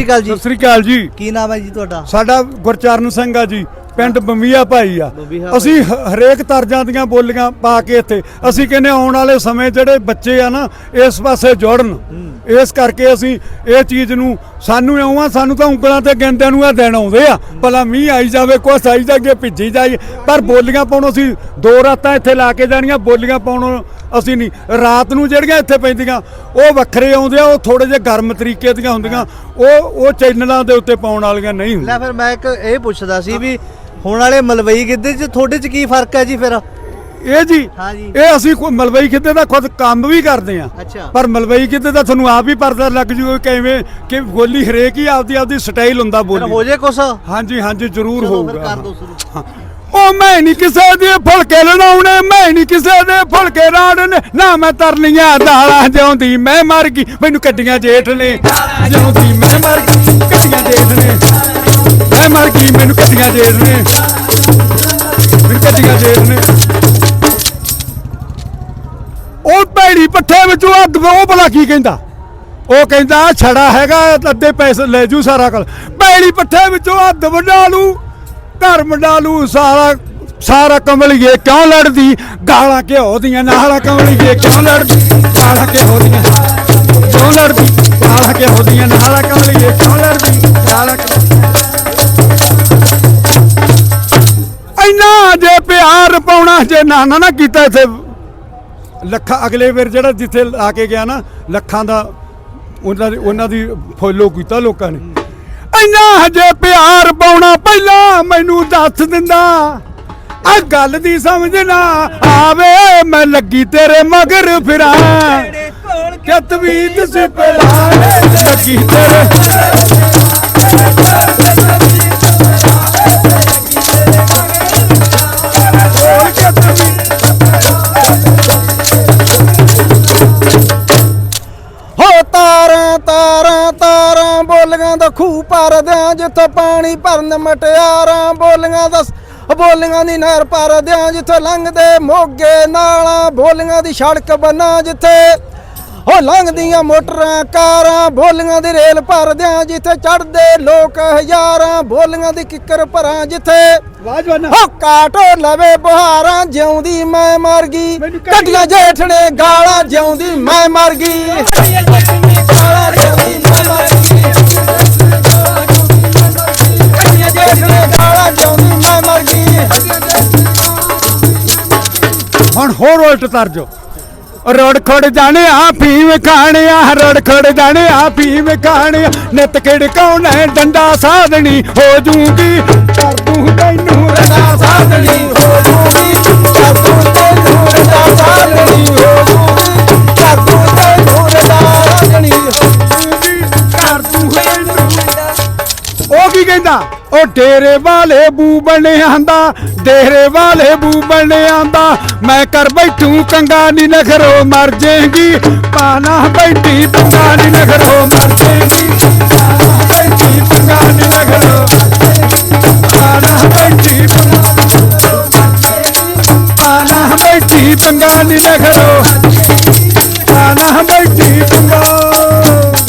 ਸਤਿ ਸ਼੍ਰੀ ਅਕਾਲ ਜੀ। ਸਤਿ ਸ੍ਰੀ ਅਕਾਲ ਜੀ। ਕੀ ਨਾਮ ਹੈ ਜੀ ਤੁਹਾਡਾ? ਸਾਡਾ ਗੁਰਚਰਨ ਸਿੰਘ ਆ ਜੀ ਪਿੰਡ ਬੰਮੀਆ ਭਾਈ ਆ। ਬੰਬੀਹਾ ਅਸੀਂ ਹ- ਹਰੇਕ ਤਰਜਾਂ ਦੀਆਂ ਬੋਲੀਆਂ ਪਾ ਕੇ ਇੱਥੇ ਅਸੀਂ ਕਹਿੰਦੇ ਆਉਣ ਵਾਲੇ ਸਮੇਂ ਜਿਹੜੇ ਬੱਚੇ ਆ ਨਾ ਇਸ ਪਾਸੇ ਜੁੜਨ। ਇਸ ਕਰਕੇ ਅਸੀਂ ਇਹ ਚੀਜ਼ ਨੂੰ ਸਾਨੂੰ ਇਉਂ ਆ ਸਾਨੂੰ ਤਾਂ ਉਂਗਲਾਂ ਤੇ ਗਿੰਦਿਆਂ ਨੂੰ ਆ ਦਿਨ ਆਉਂਦੇ ਆ। ਭਲਾ ਮੀਂਹ ਆਈ ਜਾਵੇ ਕੁਛ ਆਈ ਜਾਗੇ ਭਿੱਜੀ ਜਾਈਏ ਪਰ ਬੋਲੀਆਂ ਪਾਉਣ ਅਸੀਂ ਦੋ ਰਾਤਾਂ ਇੱਥੇ ਲਾ ਕੇ ਜਾਣੀਆਂ ਬੋਲੀਆਂ ਪਾਉਣ ਅਸੀਂ ਨਹੀਂ। ਰਾਤ ਨੂੰ ਜਿਹੜੀਆਂ ਇੱਥੇ ਪੈਂਦੀਆਂ ਉਹ ਵੱਖਰੇ ਆਉਂਦੇ ਆ ਉਹ ਥੋੜੇ ਜਿਹੇ ਗਰਮ ਤਰੀਕੇ ਦੀਆਂ ਹੁੰਦੀਆਂ। ਉਹ ਉਹ ਚੈਨਲਾਂ ਦੇ ਉੱਤੇ ਪਾਉਣ ਵਾਲੀਆਂ ਨਹੀਂ ਹੁੰਦੀਆਂ। ਲੈ ਫਿਰ ਮੈਂ ਇੱਕ ਇਹ ਪੁੱਛਦਾ ਸੀ ਵੀ ਹੁਣ ਵਾਲੇ ਮਲਵਈ ਗਿੱਧੇ 'ਚ ਤੁਹਾਡੇ 'ਚ ਕੀ ਫ਼ਰਕ ਹੈ ਜੀ ਫਿਰ? ਇਹ ਜੀ ਹਾਂ ਜੀ। ਇਹ ਅਸੀਂ ਕੋਈ ਮਲਵਈ ਖਿੱਤੇ ਦਾ ਖੁਦ ਕੰਮ ਵੀ ਕਰਦੇ ਆ ਅੱਛਾ। ਪਰ ਮਲਵਈ ਖਿੱਤੇ ਦਾ ਤੁਹਾਨੂੰ ਆਪ ਹੀ ਪਰਦਾ ਲੱਗ ਜੂਗਾ ਕਿਵੇਂ ਕਿ ਬੋਲੀ ਹਰੇਕ ਹੀ ਆਪਦੀ ਆਪਦੀ ਸਟਾਈਲ ਹੁੰਦਾ ਬੋਲੀ। ਹੋ ਜੇ ਕੁਛ? ਹਾਂਜੀ ਹਾਂਜੀ ਜ਼ਰੂਰ ਫਿਰ ਹੋਊਗਾ। ਕਰ ਦੋ ਸ਼ੁਰੂ। ਉਹ ਮੈਂ ਨਹੀਂ ਕਿਸੇ ਦੇ ਫੁਲਕੇ ਲੜਾਉਣੇ ਮੈਂ ਨਹੀਂ ਕਿਸੇ ਦੇ ਫੁਲਕੇ ਰਾੜਨੇ। ਨਾ ਮੈਂ ਤਰਨੀਆਂ ਦਾਲਾਂ ਜਿਉਂਦੀ ਮੈਂ ਮਰ ਗਈ। ਮੈਨੂੰ ਕੱਡੀਆਂ ਜੇਠ ਨੇ। ਜਿਉਂਦੀ ਮੈਂ ਮਰ ਗਈ ਕੱਡੀਆਂ ਜੇਠ ਨੇ। ਮੈਂ ਮਰ ਗਈ ਮੈਨੂੰ ਕੱਡੀਆਂ ਜੇਠ ਨੇ। ਮੈਨੂੰ ਕੱਡੀਆਂ ਜੇਠ ਨੇ। ਭੈੜੀ ਪੱਠੇ ਵਿੱਚੋਂ ਅੱਗ ਉਹ ਭਲਾ ਕੀ ਕਹਿੰਦਾ? ਉਹ ਕਹਿੰਦਾ, ਛੜਾ ਹੈਗਾ, ਅੱਧੇ ਪੈਸੇ ਲੈ ਜੂ ਸਾਰਾ ਕਲ ਭੈੜੀ ਪੱਠੇ ਵਿੱਚੋਂ ਅੱਧ ਵੰਡਾ ਲੂ ਘਰ ਵੰਡਾ ਲੂ ਸਾਰਾ ਸਾਰਾ ਕਮਲੀਏ ਕਿਉਂ ਲੜਦੀ? ਗਾਲਾਂ ਘਿਓ ਦੀਆਂ, ਨਾਲਾਂ ਕਮਲੀਏ ਕਿਉਂ ਲੜਦੀ? ਗਾਲਾਂ ਘਿਓ ਦੀਆਂ, ਕਿਉਂ ਲੜਦੀ? ਗਾਲਾਂ ਘਿਓ ਦੀਆਂ, ਨਾਲਾਂ ਕਮਲੀਏ ਕਿਉਂ ਲੜਦੀ? ਗਾਲਾਂ ਇੰਨਾ ਜੇ ਪਿਆਰ ਪਾਉਣਾ, ਜੇ ਨਾ ਨਾ ਨਾ ਕੀਤਾ ਇੱਥੇ। ਲੱਖਾਂ ਅਗਲੇ ਵੇਰ ਜਿਹੜਾ ਜਿੱਥੇ ਆ ਕੇ ਗਿਆ ਨਾ ਲੱਖਾਂ ਦਾ ਉਹਨਾਂ ਦੀ ਉਹਨਾਂ ਦੀ ਫੋਲੋ ਕੀਤਾ ਲੋਕਾਂ ਨੇ। ਇੰਨਾ ਹਜੇ ਪਿਆਰ ਪਾਉਣਾ ਪਹਿਲਾਂ ਮੈਨੂੰ ਦੱਸ ਦਿੰਦਾ। ਆ ਗੱਲ ਦੀ ਸਮਝ ਨਾ ਆਵੇ ਮੈਂ ਲੱਗੀ ਤੇਰੇ ਮਗਰ ਫਿਰਾਂ। ਕਿ ਸੇ ਪਹਿਲਾਂ? ਲੱਗੀ ਤੇਰੇ ਬੋਲੀਆਂ ਦਾ ਖੂਹ ਭਰਦਿਆਂ ਜਿੱਥੇ ਪਾਣੀ ਭਰਨ ਮਟਿਆਰਾਂ ਬੋਲੀਆਂ ਦਾ ਬੋਲੀਆਂ ਦੀ ਨਹਿਰ ਭਰਦਿਆਂ ਜਿੱਥੇ ਲੰਘਦੇ ਮੋਗੇ ਨਾਲਾਂ। ਬੋਲੀਆਂ ਦੀ ਸੜਕ ਬਣਾ ਜਿੱਥੇ ਹੋ ਲੰਘਦੀਆਂ ਮੋਟਰਾਂ ਕਾਰਾਂ। ਬੋਲੀਆਂ ਦੀ ਰੇਲ ਭਰਦਿਆਂ ਜਿੱਥੇ ਚੜਦੇ ਲੋਕ ਹਜ਼ਾਰਾਂ। ਬੋਲੀਆਂ ਦੀ ਕਿੱਕਰ ਭਰਾਂ ਜਿੱਥੇ ਵਾਜਵਾਨਾ। ਹੋ ਕਾਟੋ ਲਵੇ ਬੁਹਾਰਾਂ ਜਿਉਂਦੀ ਮੈਂ ਮਰ ਗਈ। ਕੱਢੀਆਂ ਜੇਠਣੇ ਗਾਲਾਂ ਜਿਉਂਦੀ ਮੈਂ ਮਰ ਗਈ। ਹੁਣ ਹੋਰ ਉਲਟ ਤਰਜੋ ਰੋੜ ਖੜ ਜਾਣੇ ਆ ਫੀਮ ਖਾਣਿਆ ਰੋੜ ਖੜ ਜਾਣੇ ਆ ਫੀਮ ਖਾਣਿਆ। ਨਿਤ ਕਿੜਕਾਉਣਾ ਡੰਡਾ ਸਾਧਣੀ ਹੋ ਜੂਗੀ, ਕਰ ਤੂੰ ਕੀ ਕਹਿੰਦਾ ਉਹ ਡੇਰੇ ਵਾਲੇ ਬੂਬਣ ਆਂਦਾ ਡੇਰੇ ਵਾਲੇ ਬੂਬਣ ਆਂਦਾ ਮੈਂ ਕਰ ਬੈਠੂ ਕੰਗਾ ਨੀ ਨਖਰੋ ਮਰ ਜੇਗੀ ਪਾਣਾ ਬੈਠੀ ਪੰਗਾ ਨੀ ਨਖਰੋ ਮਰ ਜੇਗੀ ਪਾਣਾ ਬੈਠੀ ਪੰਗਾ ਨੀ ਨਖਰੋ ਪਾਣਾ ਬੈਠੀ ਪਾਣਾ ਬੈਠੀ ਪੰਗਾ ਨੀ ਨਖਰੋ ਪਾਣਾ ਬੈਠੀ ਪੰਗਾ